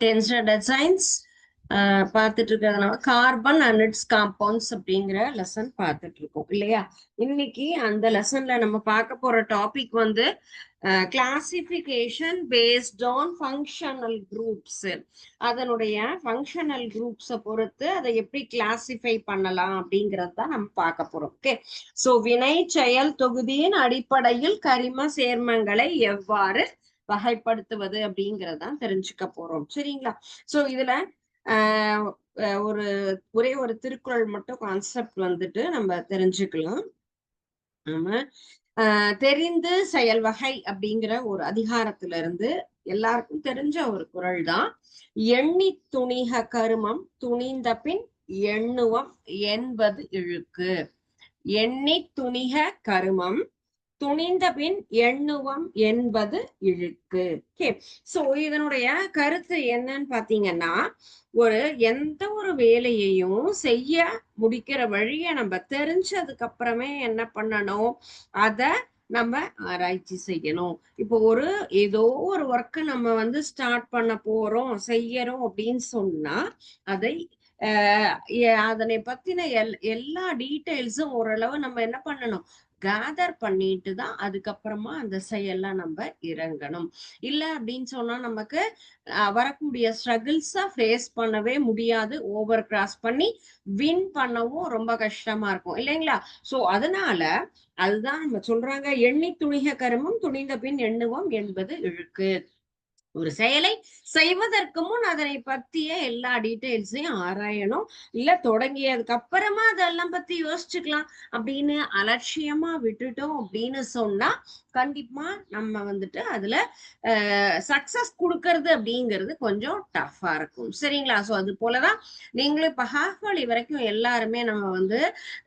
Tenth standard science பார்த்துட்டு இருக்கிறதுனால carbon and its compounds அப்படிங்கிற லெசன் பார்த்துட்டு இருக்கோம் இல்லையா? இன்னைக்கு அந்த லெசன்ல நம்ம பார்க்க போற டாபிக் வந்து classification based on functional groups அதனுடைய ஃபங்க்ஷனல் குரூப்ஸை பொறுத்து அதை எப்படி கிளாசிஃபை பண்ணலாம் அப்படிங்கிறது தான் நம்ம பார்க்க போறோம் ஓகே ஸோ வினை செயல் தொகுதியின் அடிப்படையில் கரிம சேர்மங்களை எவ்வாறு வகைப்படுத்துவது அப்படிங்கறதான் தெரிஞ்சுக்க போறோம். சரிங்களா? சோ இதுல ஆஹ் ஒரு ஒரே ஒரு திருக்குறள் மட்டும் கான்செப்ட் வந்துட்டு நம்ம தெரிஞ்சுக்கலாம். ஆமா. ஆஹ் தெரிந்து செயல் வகை அப்படிங்கிற ஒரு அதிகாரத்துல இருந்து எல்லாருக்கும் தெரிஞ்ச ஒரு குரல் தான். எண்ணி துணிக கருமம் துணிந்த பின் எண்ணுவம் என்பது இழுக்கு. எண்ணி துணிக கருமம் துணிந்த பின் எண்ணுவம் என்பது இழுக்கு. ஓகே சோ இதனுடைய கருத்து என்னன்னு பாத்தீங்கன்னா ஒரு எந்த ஒரு வேலையையும் செய்ய முடிக்கிற வழிய நம்ம தெரிஞ்சதுக்கு அப்புறமே என்ன பண்ணணும்? அத நம்ம ஆராய்ச்சி செய்யணும். இப்போ ஒரு ஏதோ ஒரு ஒர்க்கை நம்ம வந்து ஸ்டார்ட் பண்ண போறோம் செய்யறோம் அப்படின்னு சொன்னா அதை அதனை பத்தின எல் எல்லா டீட்டெயில்ஸும் ஓரளவு நம்ம என்ன பண்ணணும்? கேதர் பண்ணிட்டு தான் அதுக்கப்புறமா அந்த செயல்லாம் நம்ம இறங்கணும். இல்ல அப்படின்னு சொன்னா நமக்கு வரக்கூடிய ஸ்ட்ரகிள்ஸ ஃபேஸ் பண்ணவே முடியாது. ஓவர் கிராஸ் பண்ணி வின் பண்ணவும் ரொம்ப கஷ்டமா இருக்கும். இல்லைங்களா? சோ அதனால அதுதான் நம்ம சொல்றாங்க எண்ணி துணிக கருமம் துணிந்த பின் எண்ணுவோம் என்பது இழுக்கு. ஒரு செயலை செய்வதற்கு முன் அதனை பத்திய எல்லா டீட்டெயில்ஸையும் ஆராயணும். இல்ல தொடங்கியதுக்கு அப்புறமா அதெல்லாம் பத்தி யோசிச்சுக்கலாம் அப்படின்னு அலட்சியமா விட்டுட்டோம் அப்படின்னு சொன்னா கண்டிப்பா நம்ம வந்துட்டு அதுல சக்சஸ் கொடுக்கறது அப்படிங்கிறது கொஞ்சம் டஃபா இருக்கும். சரிங்களா? சோ அது போலதான் நீங்களும் இப்ப ஹாஃப் வலி வரைக்கும் எல்லாருமே நம்ம வந்து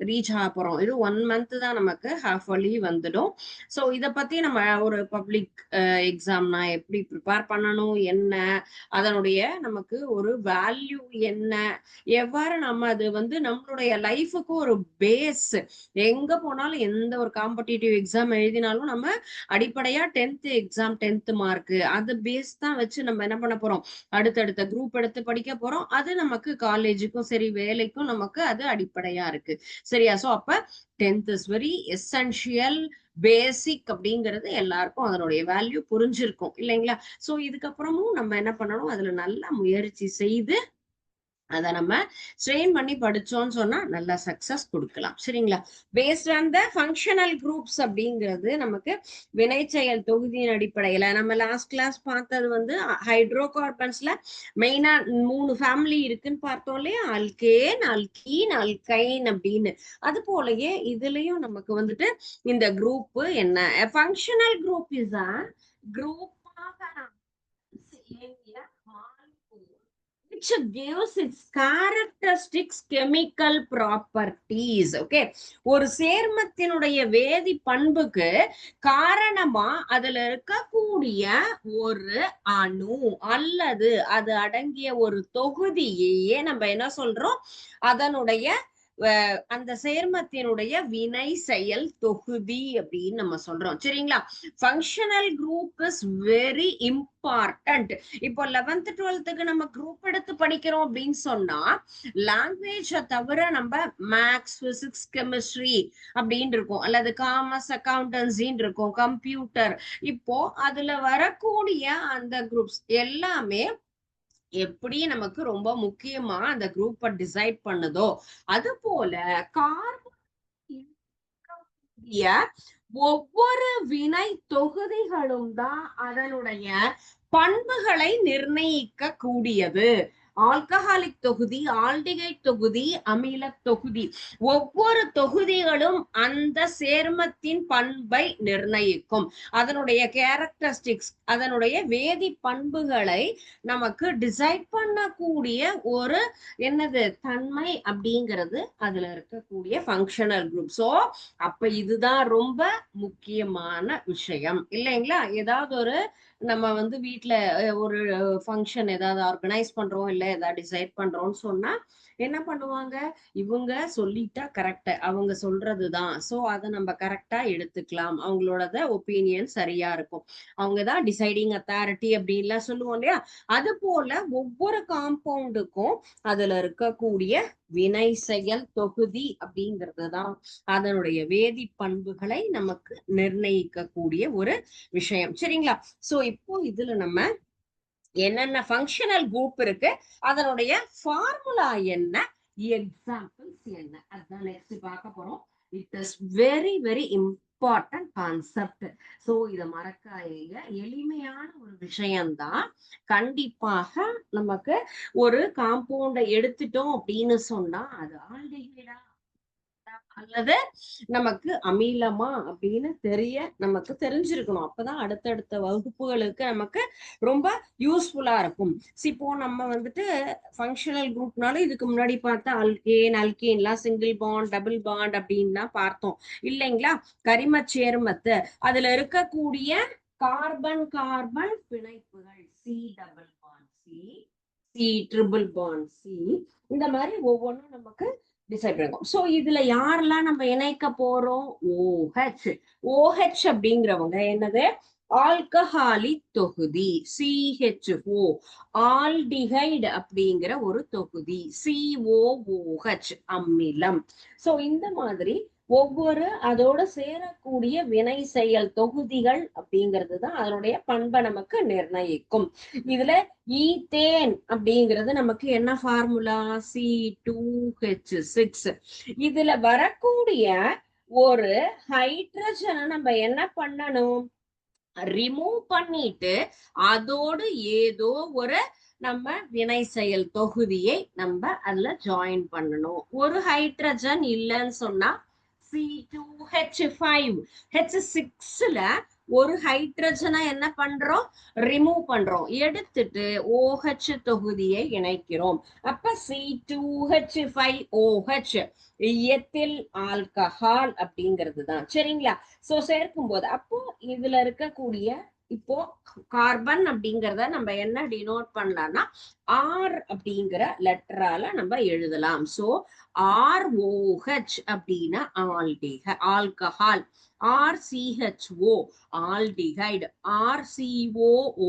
ரீச் ஆக போறோம். இது ஒன் மந்த் தான் நமக்கு ஹாஃப் வலி வந்துடும். ஸோ இதை பத்தி நம்ம ஒரு பப்ளிக் எக்ஸாம்னா எப்படி ப்ரிப்பேர் பண்ணணும் என்ன? அதனுடைய நமக்கு ஒரு வேல்யூ என்ன? எவ்வாறு நம்ம அது வந்து நம்மளுடைய லைஃபுக்கு ஒரு பேஸ் எங்க போனாலும் எந்த ஒரு காம்படிட்டிவ் எக்ஸாம் எழுதினாலும் நம்ம அடிப்படையா டென்த் எக்ஸாம் டென்த் மார்க் அது பேஸ் தான் வச்சு நம்ம என்ன பண்ண போறோம்? அடுத்தடுத்த குரூப் எடுத்து படிக்க போறோம். அது நமக்கு காலேஜுக்கும் சரி வேலைக்கும் நமக்கு அது அடிப்படையா இருக்கு. சரியா? சோ அப்ப tenth is very essential basic அப்படிங்கிறது எல்லாருக்கும் அதனுடைய வேல்யூ புரிஞ்சிருக்கும் இல்லைங்களா? சோ இதுக்கப்புறமும் நம்ம என்ன பண்ணணும்? அதுல நல்லா முயற்சி செய்து அதை நம்ம ஸ்ட்ரெயின் பண்ணி படிச்சோம்னு சொன்னா நல்லா சக்சஸ் கொடுக்கலாம். சரிங்களா? Based on the functional groups அப்படிங்கிறது நமக்கு வினைச்செயல் தொகுதியின் அடிப்படையில. நம்ம லாஸ்ட் கிளாஸ் பார்த்தது வந்து ஹைட்ரோ கார்பன்ஸ்ல மெயினா மூணு ஃபேமிலி இருக்குன்னு பார்த்தோம் இல்லையா? அல்கேன் அல்கீன் அல்கைன் அப்படின்னு. அது போலயே இதுலயும் நமக்கு வந்துட்டு இந்த குரூப் என்ன? Functional group is a group which gives its characteristics chemical properties okay? ஒரு சேர்மத்தினுடைய வேதி பண்புக்கு காரணமா அதுல இருக்கக்கூடிய ஒரு அணு அல்லது அது அடங்கிய ஒரு தொகுதியையே நம்ம என்ன சொல்றோம்? அதனுடைய அந்த சேர்மத்தினுடைய வினை செயல் தொகுதி அப்படின்னு நம்ம சொல்றோம். சரிங்களா? Functional group is very important இப்போ லெவன்த் டுவெல்த்துக்கு நம்ம குரூப் எடுத்து படிக்கிறோம் அப்படின்னு சொன்னா லாங்குவேஜை தவிர நம்ம மேக்ஸ் பிசிக்ஸ் கெமிஸ்ட்ரி அப்படின்னு இருக்கும். அல்லது காமர்ஸ் அக்கௌண்டன்சின்னு இருக்கும். கம்ப்யூட்டர் இப்போ அதுல வரக்கூடிய அந்த குரூப்ஸ் எல்லாமே எப்படி நமக்கு ரொம்ப முக்கியமா அந்த குரூப்பை டிசைட் பண்ணுதோ அது போல கார்பன் ஒவ்வொரு வினை தொகுதிகளும் தான் அதனுடைய பண்புகளை நிர்ணயிக்க கூடியது ஆல்கஹாலிக் தொகுதி ஆல்டிகைட் தொகுதி அமில தொகுதி. ஒவ்வொரு தொகுதிகளும் அந்த சேர்மத்தின் பண்பை நிர்ணயிக்கும். அதனுடைய கேரக்டரிஸ்டிக்ஸ் அதனுடைய வேதி பண்புகளை நமக்கு டிசைட் பண்ணக்கூடிய ஒரு என்னது தன்மை அப்படிங்கிறது அதுல இருக்கக்கூடிய ஃபங்க்ஷனல் குரூப் ஸோ அப்ப இதுதான் ரொம்ப முக்கியமான விஷயம். இல்லைங்களா? ஏதாவது ஒரு நம்ம வந்து வீட்டுல ஒரு ஃபங்க்ஷன் ஏதாவது ஆர்கனைஸ் பண்றோம் இல்ல ஏதாவது டிசைட் பண்றோம்னு சொன்னா என்ன பண்ணுவாங்க? இவங்க சொல்லிட்டா கரெக்ட் அவங்க சொல்றதுதான். சோ அதை நம்ம கரெக்டா எடுத்துக்கலாம். அவங்களோட ஒப்பீனியன் சரியா இருக்கும். அவங்கதான் டிசைடிங் அத்தாரிட்டி அப்படின்லாம் சொல்லுவோம் இல்லையா? அது போல ஒவ்வொரு காம்பவுண்டுக்கும் அதுல இருக்கக்கூடிய வினை செயல் தொகுதி அப்படிங்கிறது தான் அதனுடைய வேதி பண்புகளை நமக்கு நிர்ணயிக்கக்கூடிய ஒரு விஷயம். சரிங்களா? சோ இப்போ இதுல நம்ம என்னென்ன ஃபங்க்ஷனல் குரூப் இருக்கு அதனுடைய ஃபார்முலா என்ன எக்ஸாம்பிள்ஸ் என்ன? அதுதான் நெக்ஸ்ட் பார்க்க போறோம். It is very very important concept so இதை மறக்காதீங்க. எளிமையான ஒரு விஷயம்தான். கண்டிப்பாக நமக்கு ஒரு காம்பவுண்டை எடுத்துட்டோம் அப்படின்னு சொன்னா அது ஆல்டிஹைடா அல்லது நமக்கு அமிலமா அப்படின்னு தெரிய நமக்கு தெரிஞ்சிருக்கணும். அப்பதான் அடுத்தடுத்த வகுப்புகளுக்கு நமக்கு ரொம்ப யூஸ்ஃபுல்லா இருக்கும். இப்போ நம்ம வந்துட்டு ஃபங்க்ஷனல் குரூப்னால இதுக்கு முன்னாடி பார்த்தா அல்கேன் அல்கேன்லாம் சிங்கிள் பாண்ட் டபுள் பாண்ட் அப்படின்லாம் பார்த்தோம். இல்லைங்களா? கரிமச் சேர்மத்து அதுல இருக்கக்கூடிய கார்பன் கார்பன் பிணைப்புகள். C double bond C C triple bond C இந்த மாதிரி ஒவ்வொன்றும் நமக்கு டிசைட் பண்ணிருக்கோம் ஸோ இதுல யாரெல்லாம் நம்ம இணைக்க போறோம்? ஓஹெச் ஓஹெச் அப்படிங்கிறவங்க என்னது? ஆல்கஹாலி தொகுதி. சிஹெச்ஓ ஆல்டிஹைடு அப்படிங்கிற ஒரு தொகுதி. சிஓஓஹெச் அமிலம். சோ இந்த மாதிரி ஒவ்வொரு அதோட சேரக்கூடிய வினை செயல் தொகுதிகள் அப்படிங்கிறது தான் அதனுடைய பண்பை நமக்கு நிர்ணயிக்கும். இதுல ஈத்தேன் அப்படிங்கிறது நமக்கு என்ன formula C two H six இதுல வரக்கூடிய ஒரு ஹைட்ரஜனை நம்ம என்ன பண்ணணும்? ரிமூவ் பண்ணிட்டு அதோடு ஏதோ ஒரு நம்ம வினை செயல் தொகுதியை நம்ம அதுல ஜாயின் பண்ணணும். ஒரு ஹைட்ரஜன் இல்லைன்னு சொன்னா C two H five H சிக்ஸ்ல ஒரு ஹைட்ரஜனை என்ன பண்றோம்? ரிமூவ் பண்றோம். எடுத்துட்டு OH தொகுதியை இணைக்கிறோம். அப்ப C two H five OH ethyl alcohol அப்படிங்கிறது தான் சரிங்களா? சோ சேர்க்கும் போது அப்போ இதுல இருக்கக்கூடிய இப்போ கார்பன் அப்படிங்கறத நம்ம என்ன டினோட் பண்ணலாம்னா ஆர் அப்படிங்கிற லெட்டரால நம்ம எழுதலாம். சோ ஆர் ஓஹெச் அப்படின்னா ஆல்டிஹ alcohol R RCHO aldehyde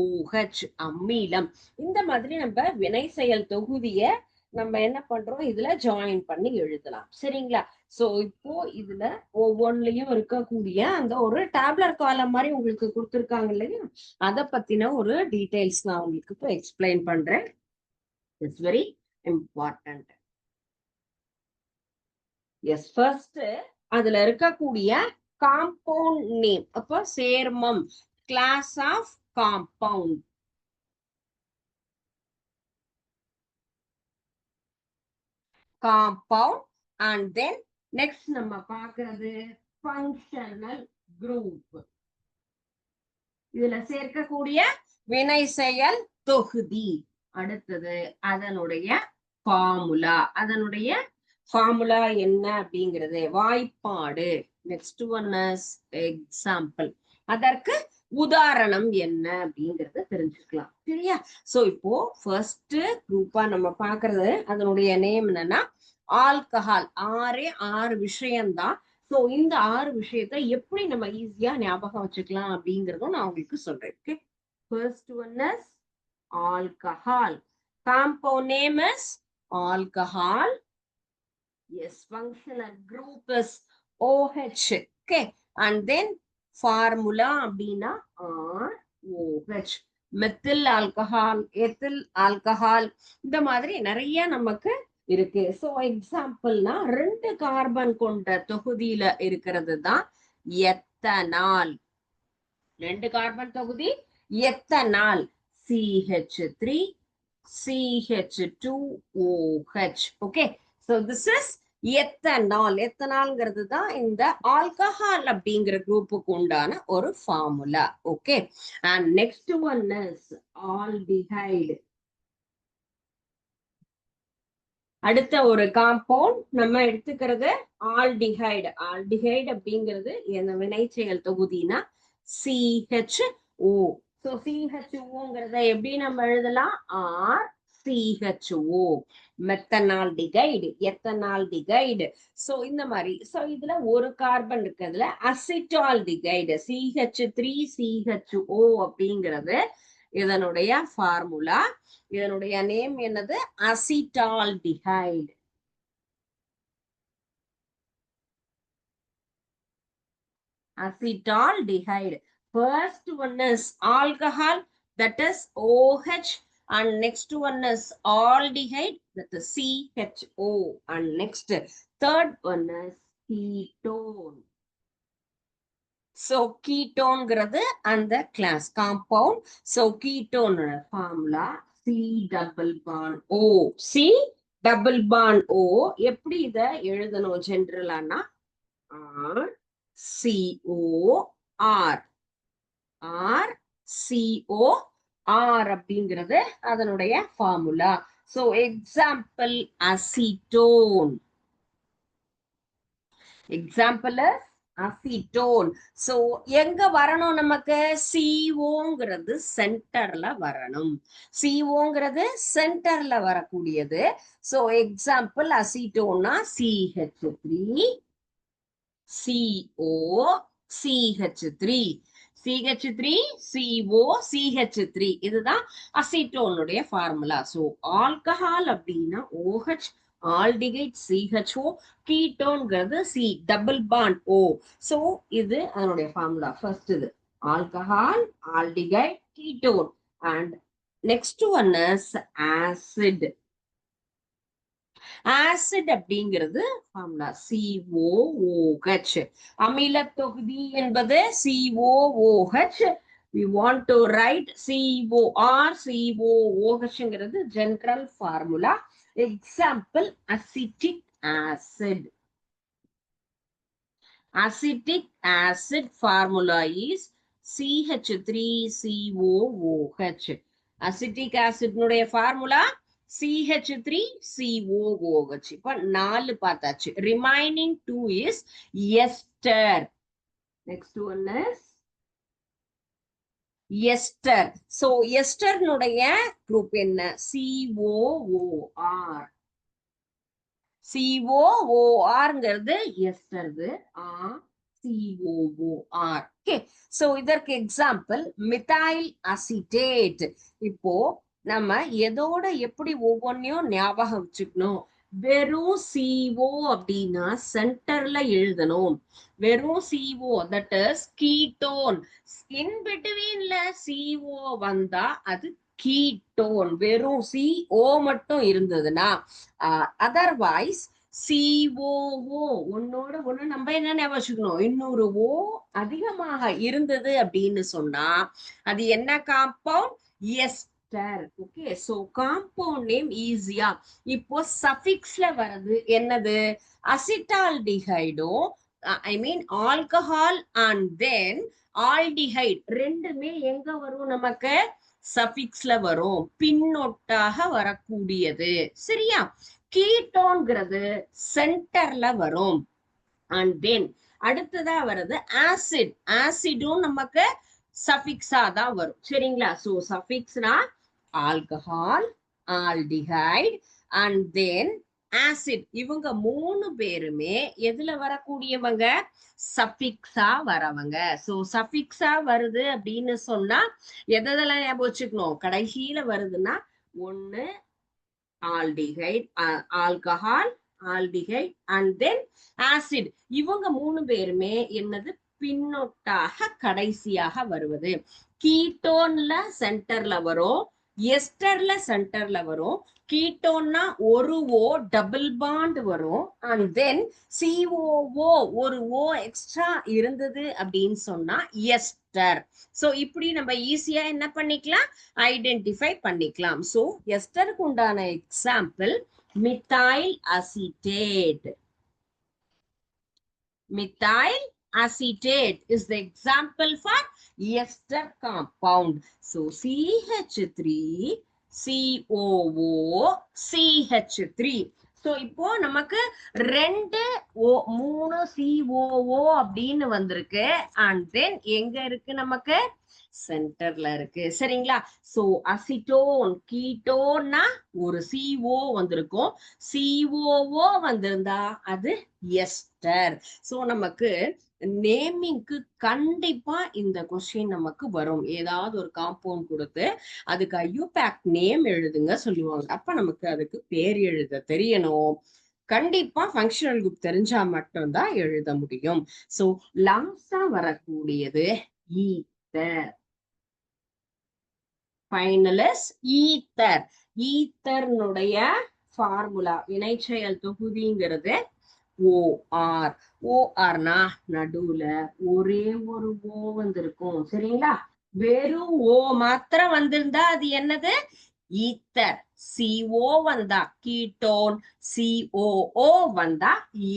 OH அமிலம். இந்த மாதிரி நம்ம வினை செயல் தொகுதிய நம்ம என்ன பண்றோம்? இதுல ஜாயின் பண்ணி எழுதலாம். சரிங்களா? சோ இப்போ இதுல ஒவ்வொன்றுலயும் இருக்கக்கூடிய அந்த ஒரு டேப்லர் காலம் மாதிரி உங்களுக்கு கொடுத்துருக்காங்க இல்லையா? அத பத்தின ஒரு டீடைல்ஸ் நான் உங்களுக்கு இப்போ எக்ஸ்பிளைன் பண்றேன். It's very important as first அதுல இருக்கக்கூடிய காம்பவுண்ட் நேம் அப்போ சேர்மம். Class of compound compound and then next நம்ம பாக்குறது ஃபங்க்ஷனல் குரூப் இதுல சேர்க்கக்கூடிய வினை செயல் தொகுதி. அடுத்தது அதனுடைய ஃபார்முலா அதனுடைய ஃபார்முலா என்ன அப்படிங்கிறது? வாய்ப்பாடு. நெக்ஸ்ட் ஒன் எக்ஸாம்பிள் அதற்கு உதாரணம் என்ன அப்படிங்கறத தெரிஞ்சுக்கலாம். சரியா? சோ இப்போ ஃபர்ஸ்ட் குரூப்பா நம்ம பாக்குறது அதனுடைய நேம் என்னன்னா ஆல்கஹால் ஆறே ஆறு விஷயம்தான். சோ இந்த ஆறு விஷயத்த எப்படி நம்ம ஈஸியா ஞாபகம் வச்சுக்கலாம் அப்படிங்கறதும் நான் உங்களுக்கு சொல்றேன். Okay first one is alcohol compound name is alcohol as functional group is OH okay and then formula அப்படின்னா OH methyl alcohol ethyl alcohol இந்த மாதிரி நிறைய நமக்கு இருக்கு. சோ எக்ஸாம்பிள்னா ரெண்டு கார்பன் கொண்ட தொகுதியில இருக்கிறது தான் எத்தனால். ரெண்டு கார்பன் தொகுதி ethanol? CH three CH two OH okay so this is ethanol எத்தனால்ங்கிறது தான் இந்த ஆல்கஹால் அப்படிங்கிற குரூப்புக்கு உண்டான ஒரு formula okay and next one is aldehyde அடுத்த ஒரு காம்பவுண்ட் நம்ம எடுத்துக்கிறது ஆல்டிஹைடு ஆல்டிஹைடு அப்படிங்கிறது என்ன வினை செயல் தொகுதினா சிஹெச் ஓ ஸோ சிஹெச்ஓங்கிறத எப்படி நம்ம எழுதலாம்? R CHO methanaldehyde ethanaldehyde so இந்த மாதிரி. ஸோ இதுல ஒரு கார்பன் இருக்கிறதுல அசிட்டால்டிகைடு சிஹெச் த்ரீ சிஹெச்ஓ அப்படிங்கிறது இதனுடைய ஃபார்முலா இதனுடைய நேம் என்னது? Acetaldehyde acetaldehyde. First one is alcohol that is OH and next one is aldehyde, that is CHO, and next third one is ketone. So ketoneங்கிறது அந்த class compound. So ketone formula C double bond O. C double bond O எப்படி இத எழுதணும் ஜென்ரலானா R COR R CO R அப்படிங்கிறது அதனுடைய formula so example acetone example acetone so எங்க வரணும் நமக்கு? சிஓங்கிறது சென்டர்ல வரணும். சிஓங்கிறது சென்டர்ல வரக்கூடியது. So example அசிட்டோன்னா CH three CO CH3 CH3 CO CH3 இதுதான் அசிட்டோனுடைய ஃபார்முலா சோ ஆல்கஹால் அப்படின்னா OH aldehyde CHO கீட்டோன்ங்கிறது C double bond O so இது அதனுடைய ஃபார்முலா ஃபர்ஸ்ட் இது alcohol aldehyde ketone and next one is acid acid அப்படிங்கிறது formula COOH அமில தொகுதி என்பது COOH we want to write COR COOHங்கிறது general formula example acetic acid acetic acid formula is CH three CH3COOH acetic ஆசிட்னுடைய formula CH three COOH இப்ப நாலு பார்த்தாச்சு. Remaining two is ester next one is ester so எஸ்டர்னுடைய group என்ன? COOR சிஓஓஆர்ங்கிறது எஸ்டர்து ah COOR okay so இதற்கு example methyl acetate இப்போ நம்ம எதோட எப்படி ஒவ்வொன்றையும் ஞாபகம் வச்சுக்கணும்? வெறும் சிஓ அப்படின்னா சென்டர்ல எழுதணும். வெறும் CO that is ketone in பிட்வீன்ல CO வந்தா அது கீட்டோன் வெறும் சிஓ மட்டும் இருந்ததுன்னா அதர்வைஸ் சிஓஓ ஒன்னோட ஒண்ணு நம்ம என்ன ஞாபகம் வச்சுக்கணும்? இன்னொரு ஓ அதிகமாக இருந்தது அப்படின்னு சொன்னா அது என்ன compound as ester okay so compound name ஈஸியா இப்போ சஃபிக்ஸ்ல வர்றது என்னது? அசிட்டால்டிஹைடோ I mean alcohol and then aldehyde ரெண்டுமே எங்க வரும் நமக்கு? சஃபிக்ஸ்ல வரும். பின்னொட்டாக வரக்கூடியது. சரியா? கீட்டோன்கிறது சென்டர்ல வரும். அண்ட் தென் அடுத்ததா வர்றது ஆசிட் ஆசிடும் நமக்கு சஃபிக்ஸா தான் வரும். சரிங்களா? So சஃபிக்ஸ்னா alcohol aldehyde and then acid இவங்க மூணு பேருமே எதுல வரக்கூடியவங்க? சஃபிக்ஸா வரவங்க. சோ சஃபிக்ஸா வருது அப்படின்னு சொன்னா எதெல்லாம் ஞாபகம் வச்சுக்கணும்? கடைசியில வருதுன்னா ஒண்ணு aldehyde alcohol aldehyde and then acid இவங்க மூணு பேருமே என்னது? பின்னொட்டாக கடைசியாக வருவது. கீட்டோன்ல சென்டர்ல வரும். எஸ்டர்ல சென்டர்ல வரும். கீட்டோன்னா ஒரு ஓ டபுள் பாண்ட் வரும். அண்ட் தென் சிஓஓ ஒரு ஓ எக்ஸ்ட்ரா இருந்தது அப்படின்னு சொன்னா எஸ்டர். சோ இப்படி நம்ம ஈஸியா என்ன பண்ணிக்கலாம்? ஐடென்டிஃபை பண்ணிக்கலாம். சோ எஸ்டருக்கு உண்டான example methyl acetate methyl acetate is the example for ester compound. So CH3, COO, CH3. So இப்போ நமக்கு ரெண்டு ஓ மூணு சிஓஓ அப்படின்னு வந்திருக்கு அண்ட் தென் எங்க இருக்கு நமக்கு சென்டர்ல இருக்கு. சரிங்களா? சோ அசிட்டோன் கீட்டோன்னா ஒரு சிஓ வந்திருக்கும். சிஓஓ வந்திருந்தா அது எஸ்டர் சோ நமக்கு நேமிங்க்கு கண்டிப்பா இந்த கொஸ்டின் நமக்கு வரும். ஏதாவது ஒரு காம்பவுண்ட் கொடுத்து அதுக்கு ஐயூபேக் நேம் எழுதுங்க சொல்லுவாங்க. அப்ப நமக்கு அதுக்கு பேர் எழுத தெரியணும். கண்டிப்பா ஃபங்க்ஷனல் குரூப் தெரிஞ்சா மட்டும்தான் எழுத முடியும். சோ லாஸ்டா வரக்கூடியது e. Ether final is ether ஈத்தர்னுடைய formula வினைச்செயல் தொகுதிங்கிறது ஓஆர் ஓஆர்னா நடுவுல ஒரே ஒரு ஓ வந்திருக்கும் சரிங்களா? வெறும் ஓ மாத்திரம் வந்திருந்தா அது என்னது? ஈத்தர் சிஓ வந்தா கீட்டோன் சிஓஓ வந்தா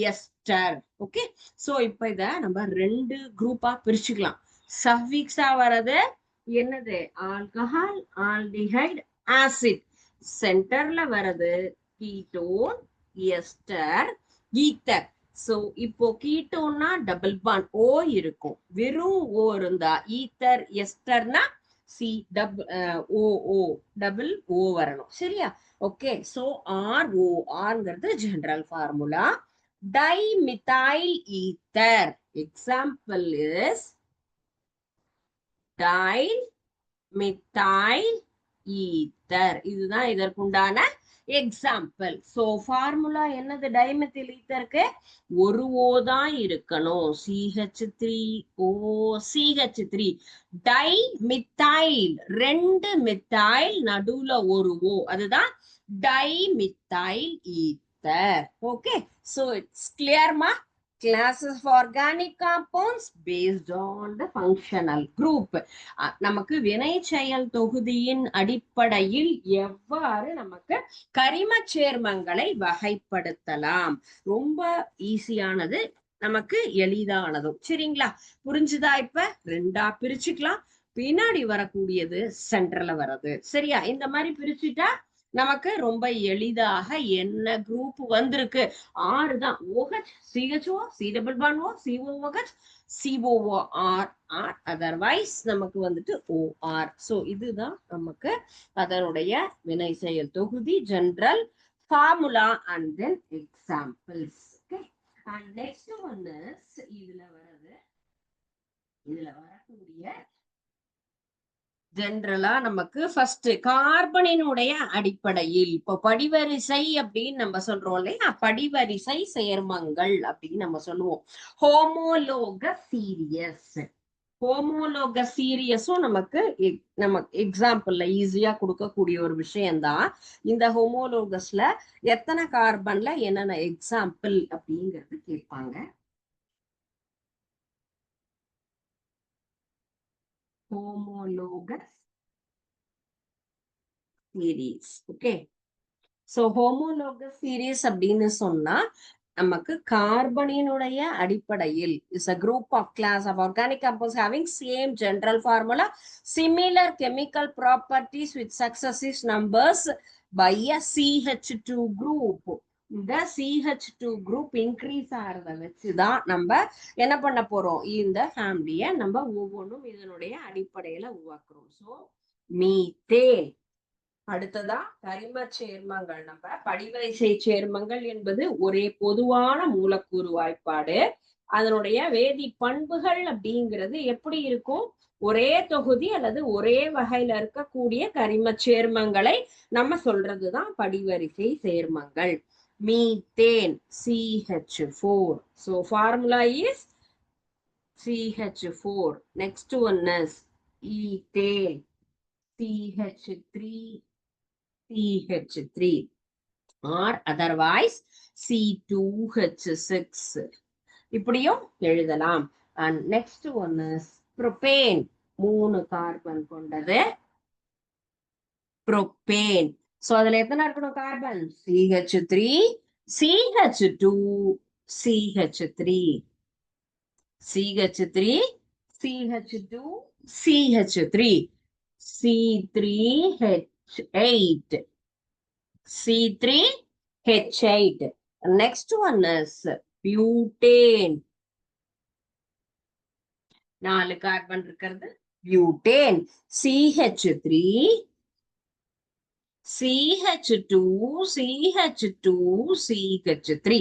எஸ்டர் ஓகே சோ இப்ப இத நம்ம ரெண்டு குரூப்பா பிரிச்சுக்கலாம். சஃபிக்ஸா வர்றது என்னது? Alcohol aldehyde acid. சென்டர்ல வர்றது கீட்டோன் எஸ்டர் ஈத்தர். சோ இப்போ கீட்டோன்னா டபுள் பான் ஓ இருக்கும். வெறும் ஓ இருந்தா ether எஸ்டர்னா C double O O double O வரணும். சரியா? Okay so R O ஆர்ங்கிறது general formula dimethyl ether example is dimethyl ether இதுதான் இதற்குண்டான எக்ஸாம்பிள் சோ ஃபார்முலா என்னது? டைமெத்தில் ஈத்தருக்கு ஒரு ஓ தான் இருக்கணும். CH three O CH three dimethyl ரெண்டு மித்தைல் நடுவுல ஒரு ஓ அதுதான் dimethyl ether okay so it's கிளியர்மா classes organic organic compounds based on the functional group. நமக்கு வினை செயல் தொகுதியின் அடிப்படையில் எவ்வாறு நமக்கு கரிம சேர்மங்களை வகைப்படுத்தலாம்? ரொம்ப ஈஸியானது நமக்கு எளிதானதும். சரிங்களா? புரிஞ்சுதா இப்ப? ரெண்டா பிரிச்சுக்கலாம். பின்னாடி வரக்கூடியது சென்டர்ல வர்றது. சரியா? இந்த மாதிரி பிரிச்சுட்டா நமக்கு ரொம்ப எளிதாக என்ன குரூப் வந்திருக்கு? ஆறு தான். OH CHO C double bond O COOH COO R R otherwise நமக்கு வந்துட்டு ஓஆர் ஸோ இதுதான் நமக்கு அதனுடைய வினை செயல் தொகுதி general formula and then examples okay and next ஒன்னு இதுல வர்றது இதுல வரக்கூடிய ஜென்ரலா நமக்கு ஃபர்ஸ்ட் கார்பனினுடைய அடிப்படையில் இப்போ படிவரிசை அப்படின்னு நம்ம சொல்றோம் இல்லையா? படிவரிசை சேர்மங்கள் அப்படின்னு நம்ம சொல்லுவோம். ஹோமோலோக சீரியஸ் ஹோமோலோக சீரியஸும் நமக்கு எக்- நமக்கு எக்ஸாம்பிள்ல ஈஸியா கொடுக்கக்கூடிய ஒரு விஷயம்தான். இந்த ஹோமோலோகஸ்ல எத்தனை கார்பன்ல என்னென்ன எக்ஸாம்பிள் அப்படிங்கிறது கேட்பாங்க. Homologous series okay so homologous series அப்படின்னு சொன்னா நமக்கு கார்பனினுடைய அடிப்படையில் is a group of class of organic compounds having same general formula similar chemical properties with successive numbers by a CH two group இந்த CH2 group increase ஆகிறத வச்சுதான் நம்ம என்ன பண்ண போறோம்? இந்த ஃபேமிலிய நம்ம ஒவ்வொன்றும் இதனுடைய அடிப்படையில உருவாக்குறோம். சோ மீத்தேன் அடுத்ததா கரிம சேர்மங்கள். நம்ம படிவரிசை சேர்மங்கள் என்பது ஒரே பொதுவான மூலக்கூறு வாய்ப்பாடு. அதனுடைய வேதி பண்புகள் அப்படிங்கிறது எப்படி இருக்கும்? ஒரே தொகுதி அல்லது ஒரே வகையில இருக்கக்கூடிய கரிம சேர்மங்களை நம்ம சொல்றதுதான் படிவரிசை சேர்மங்கள். Methane CH4 so formula is CH4 next one is ethane CH3 CH3 or otherwise C2H6 இப்படியும் எழுதலாம் and next one is propane மூணு கார்பன் கொண்டது propane சோ அதுல எத்தனை இருக்கணும்? Carbon CH three CH two CH three CH three CH two CH three C three H eight C three H eight next one is butane நாலு carbon இருக்கிறது. Butane CH three CH two CH two CH three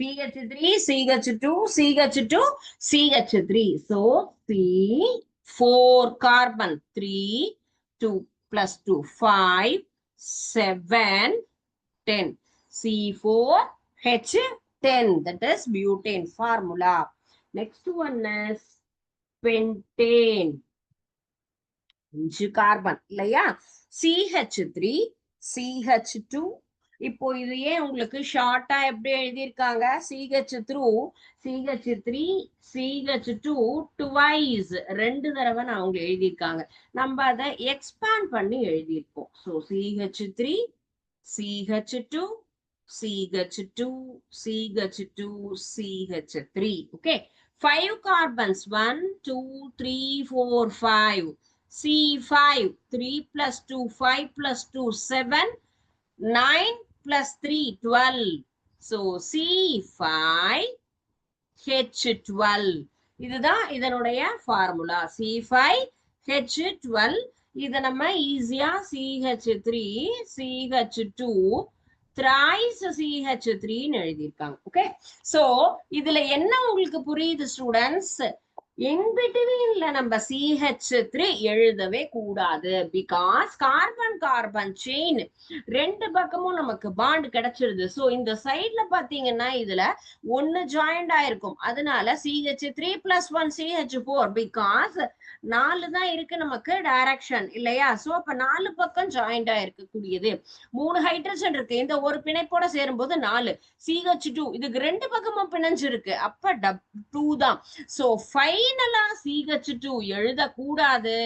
pH 3 CH 2 CH 2 CH 3 so C 4 carbon 3 2 plus 2 5 7 10 C4 H 10 that is butane formula next one is pentane அஞ்சு கார்பன் இல்லையா CH three CH two இப்போ இது ஏன் உங்களுக்கு ஷார்ட்டா எப்படி எழுதியிருக்காங்க? CH three CH three CH two twice ரெண்டு தடவை நான் அவங்க எழுதியிருக்காங்க. நம்ம அதை எக்ஸ்பேண்ட் பண்ணி எழுதியிருக்கோம் so CH three CH two CH two CH two CH three okay five carbons one two three four five C five three plus two five plus two seven 9 plus 3, 12. So, C5, H12. இதுதான் இதனுடைய formula C5, H12. இதை நம்ம ஈஸியா CH3, CH2, thrice CH3 ன்னு எழுதியிருக்காங்க okay so இதுல என்ன உங்களுக்கு புரியுது ஸ்டூடெண்ட்ஸ் இன்பிட்வீன்ல நம்ம சிஹெச் த்ரீ எழுதவே கூடாது. பிகாஸ் கார்பன் கார்பன் செயின் ரெண்டு பக்கமும் நமக்கு பாண்ட் கிடைச்சிருது. ஸோ இந்த சைட்ல பாத்தீங்கன்னா இதுல ஒன்னு ஜாயிண்ட் ஆயிருக்கும். அதனால CH three plus one CH four because நாலு தான் இருக்கு நமக்கு டைரக்ஷன் இல்லையா? சோ அப்ப நாலு பக்கம் ஜாயிண்டா ஆயிருக்கக்கூடியது மூணு ஹைட்ரஜன் இருக்கு. இந்த ஒரு பிணைப்போட சேரும்போது நாலு. சிஹெச் டூ இதுக்கு ரெண்டு பக்கமும் பிணைஞ்சிருக்கு. அப்ப டப் டூ தான். சோ ஃபைனலா சிஹெச் டூ எழுதக்கூடாது.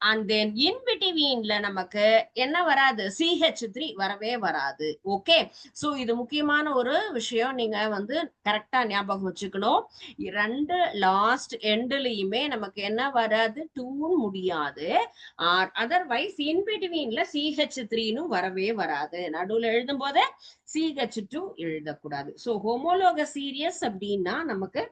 அண்ட் தென் இன் பிட்வீன்ல நமக்கு என்ன வராது? சிஹெச் த்ரீ வரவே வராது. ஓகே சோ இது முக்கியமான ஒரு விஷயம். நீங்க வந்து கரெக்டா ஞாபகம் வச்சுக்கணும். ரெண்டு லாஸ்ட் எண்ட்லயுமே நமக்கு என்ன வராது? டூன்னு முடியாது. அதர்வைஸ் இன் பிட்வீன்ல சிஹெச் த்ரீன்னு வரவே வராது. நடுவுல எழுதும் போது சிஹெச் டூ எழுதக்கூடாது. சோ ஹோமோலோக சீரியஸ் அப்படின்னா நமக்கு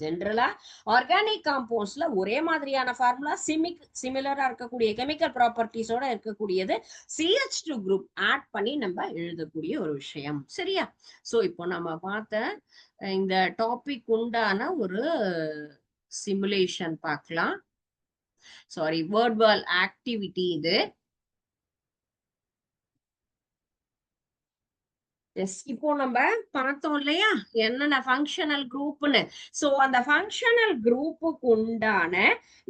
ஜென்ரலா ஆர்கானிக் காம்பவுண்ட்ஸ்ல ஒரே மாதிரியான ஃபார்முலா சிமிக் சிமிலரா இருக்கக்கூடிய கெமிக்கல் ப்ராப்பர்ட்டிஸோட இருக்கக்கூடியது சிஹெச் டூ குரூப் ஆட் பண்ணி நம்ம எழுதக்கூடிய ஒரு விஷயம். சரியா? சோ இப்போ நம்ம பார்த்த இந்த டாபிக் உண்டான ஒரு சிமுலேஷன் பார்க்கலாம். சாரி வேர்ட் வால் ஆக்டிவிட்டி இது. எஸ் இப்போ நம்ம பார்த்தோம் இல்லையா? என்னென்ன ஃபங்க்ஷனல் குரூப்னு சோ அந்த ஃபங்க்ஷனல் குரூப்புக்கு உண்டான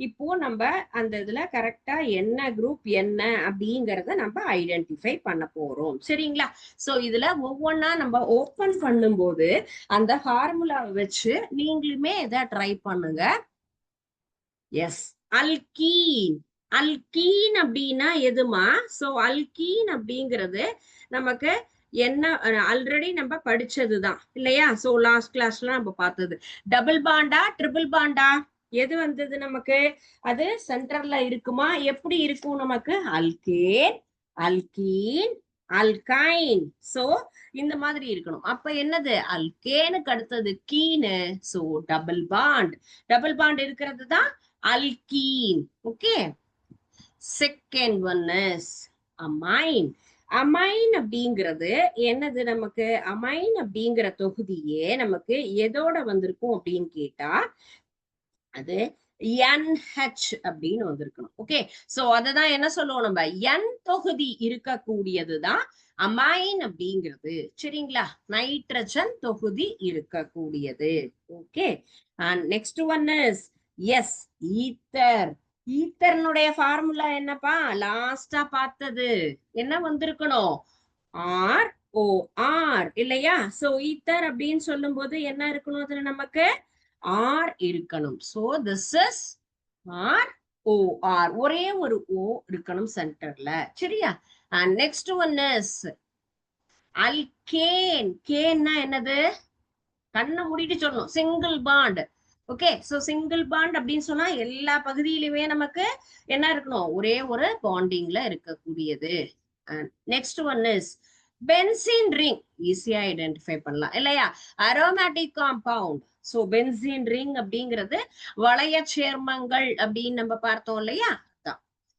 இப்போ நம்ம அந்த இதுல கரெக்டா என்ன குரூப் என்ன அப்படிங்கறத நம்ம ஐடென்டிஃபை பண்ண போறோம். சரிங்களா? சோ இதுல ஒவ்வொன்னா நம்ம ஓபன் பண்ணும்போது அந்த ஃபார்முலாவை வச்சு நீங்களுமே இதை ட்ரை பண்ணுங்க. எஸ் அல்கீன் அல்கீன் அப்படின்னா எதுமா? சோ அல்கீன் அப்படிங்கிறது நமக்கு என்ன ஆல்ரெடி நம்ம படிச்சதுதான். இல்லையா? சோ லாஸ்ட் கிளாஸ்ல நம்ம பார்த்தது. டபுள் பாண்டா ட்ரிபிள் பாண்டா எது வந்தது நமக்கு? அது சென்டர்ல இருக்குமா? எப்படி இருக்கும் நமக்கு? அல்கேன் அல்கீன் அல்கைன் சோ இந்த மாதிரி இருக்கணும். அப்ப என்னது? அல்கேனுக்கு அடுத்தது கீனு so double bond double bond இருக்கிறது தான் alkene okay second one is amine amine அப்படிங்கிறது என்னது நமக்கு? அமைன் அப்படிங்கிற தொகுதியே நமக்கு எதோட வந்திருக்கும் அப்படின்னு கேட்டா அது என்ஹெச் அப்படின்னு வந்திருக்கணும். ஓகே சோ அததான் என்ன சொல்லுவோம் நம்ம? என் தொகுதி இருக்கக்கூடியதுதான் அமைன் அப்படிங்கிறது. சரிங்களா? நைட்ரஜன் தொகுதி இருக்கக்கூடியது. Okay and next one is yes ether ஈத்தர்னுடைய formula என்னப்பா? லாஸ்டா பார்த்தது. என்ன வந்திருக்கணும்? ஆர் ஓ ஆர் இல்லையா? சோ ஈத்தர் அப்படின்னு சொல்லும் போது என்ன இருக்கணும் அதுல நமக்கு? ஆர் இருக்கணும். So this is R O R ஒரே ஒரு ஓ இருக்கணும் சென்டர்ல சரியா? And next one is alkane கேன்னா என்னது? கண்ணை மூடிட்டு சொல்லணும். Single bond okay so single bond அப்படின்னு சொன்னா எல்லா பகுதியிலுமே நமக்கு என்ன இருக்கணும்? ஒரே ஒரு பாண்டிங்ல இருக்கக்கூடியது. Next one is benzene ring ஈஸியா ஐடென்டிஃபை பண்ணலாம். இல்லையா? Aromatic compound so benzene ring அப்படிங்கிறது வளைய சேர்மங்கள் அப்படின்னு நம்ம பார்த்தோம் இல்லையா?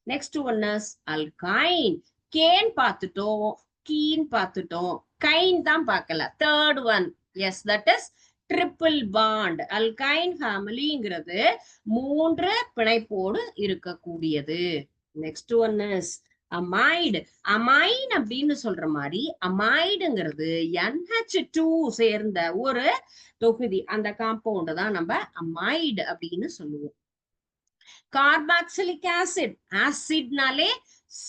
நெக்ஸ்ட் ஒன் இஸ் அல்கைன் கேன் பார்த்துட்டோம். கீன் பார்த்துட்டோம். கைன் தான் பார்க்கல. Third one yes that is triple bond alkyne ஃபேமிலிங்கிறது மூன்று பிணைப்போடு இருக்கக்கூடியது. Next one is amide amine அப்படின்னு சொல்ற மாதிரி அமைடுங்கிறது என்ஹெச் டூ சேர்ந்த ஒரு தொகுதி. அந்த காம்பவுண்ட் தான் நம்ம அமைடு அப்படின்னு சொல்லுவோம். கார்பாக்சிலிக் ஆசிட் ஆசிட்னாலே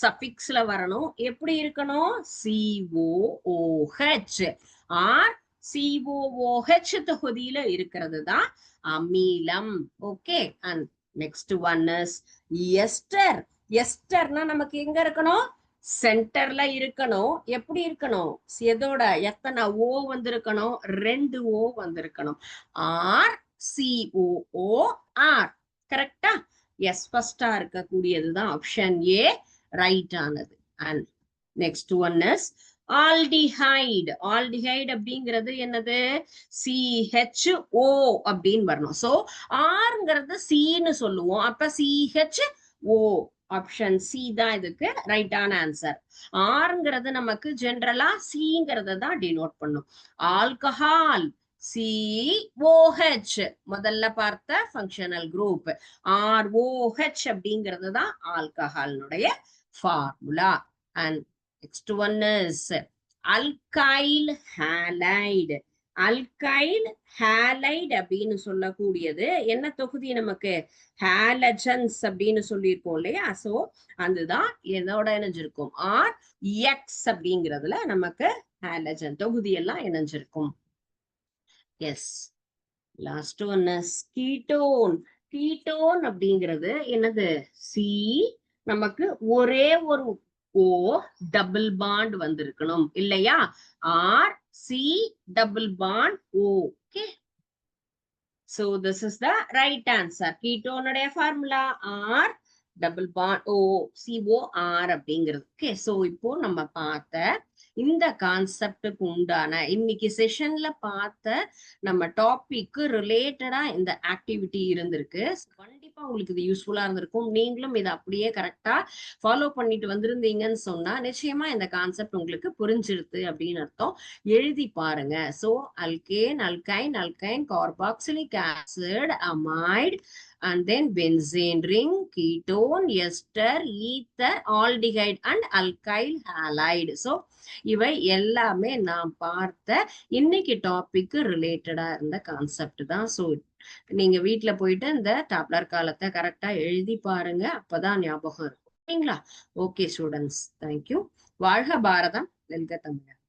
சஃபிக்ஸ்ல வரணும். எப்படி இருக்கணும்? சிஓஓஹெச் ஆர் சிஓஓஹெச் தொகுதியில இருக்கிறது தான் அமிலம். Okay and next one is ester எஸ்டர்னா நமக்கு எங்க இருக்கணும்? சென்டர்ல இருக்கணும். எப்படி இருக்கணும்? எதோட எத்தனை ஓ வந்திருக்கணும்? ரெண்டு ஓ வந்திருக்கணும். ஆர் சிஓஓ ஆர் கரெக்டா எஸ் ஃபர்ஸ்டா இருக்கக்கூடியதுதான் ஆப்ஷன் ஏ ரைட் ஆனது. And next one is aldehyde. Aldehyde அப்படிங்கிறது என்னது? சிஹெச் ஓ அப்படின்னு வரணும். சோ ஆர்ங்கிறது சின்னு சொல்லுவோம். அப்ப சிஹெச் ஓ ஆப்ஷன் சி தான் இதுக்கு ரைட்டான ஆன்சர் ஆர்ங்கிறது நமக்கு ஜென்ரலா சிங்கிறத தான் டினோட் பண்ணும். ஆல்கஹால் சி ஓஹெச் முதல்ல பார்த்த ஃபங்க்ஷனல் குரூப் ஆர் ஓஹெச் அப்படிங்கிறது தான் ஆல்கஹாலினுடைய formula and next one is alkyl halide alkyl halide அப்படின்னு சொல்லக்கூடியது என்ன தொகுதி நமக்கு? ஹாலஜன்ஸ் அப்படின்னு சொல்லியிருக்கோம் இல்லையா? சோ அதுதான் எதோட இணைஞ்சிருக்கும். ஆர் எக்ஸ் அப்படிங்கிறதுல நமக்கு ஹாலஜன் தொகுதி எல்லாம் இணைஞ்சிருக்கும் yes last one ketone ketone அப்படிங்கிறது என்னது? சி நமக்கு ஒரே ஒரு ஓ டபுள் பாண்ட் வந்திருக்கணும் இல்லையா? R C double bond O okay so this is the right answer கீட்டோனுடைய formula R double bond O CO R அப்படிங்கிறது. ஓகே சோ இப்போ நம்ம பார்த்த இந்த கான்செப்டுக்கு உண்டான இன்னைக்கு செஷன்ல பார்த்த நம்ம டாபிக்கு ரிலேட்டடா இந்த ஆக்டிவிட்டி இருந்திருக்கு. கண்டிப்பா உங்களுக்கு இது யூஸ்ஃபுல்லா இருந்திருக்கும். நீங்களும் இதை அப்படியே கரெக்டா ஃபாலோ பண்ணிட்டு வந்திருந்தீங்கன்னு சொன்னா நிச்சயமா இந்த கான்செப்ட் உங்களுக்கு புரிஞ்சிருது அப்படின்னு அர்த்தம். எழுதி பாருங்க. So alkane alkyne alkyne carboxylic acid amide and then benzene ring, ketone, ester, ether, aldehyde and alkyl halide. So இவை எல்லாமே நாம் பார்த்த இன்னைக்கு டாப்பிக்கு ரிலேட்டடா இருந்த கான்செப்ட் தான். ஸோ நீங்க வீட்டுல போயிட்டு இந்த டாப்லர் காலத்தை கரெக்டா எழுதி பாருங்க. அப்பதான் ஞாபகம் இருக்கும். சரிங்களா? ஓகே ஸ்டூடெண்ட்ஸ் தேங்க்யூ வாழ்க பாரதம். வெல்க தமிழர்.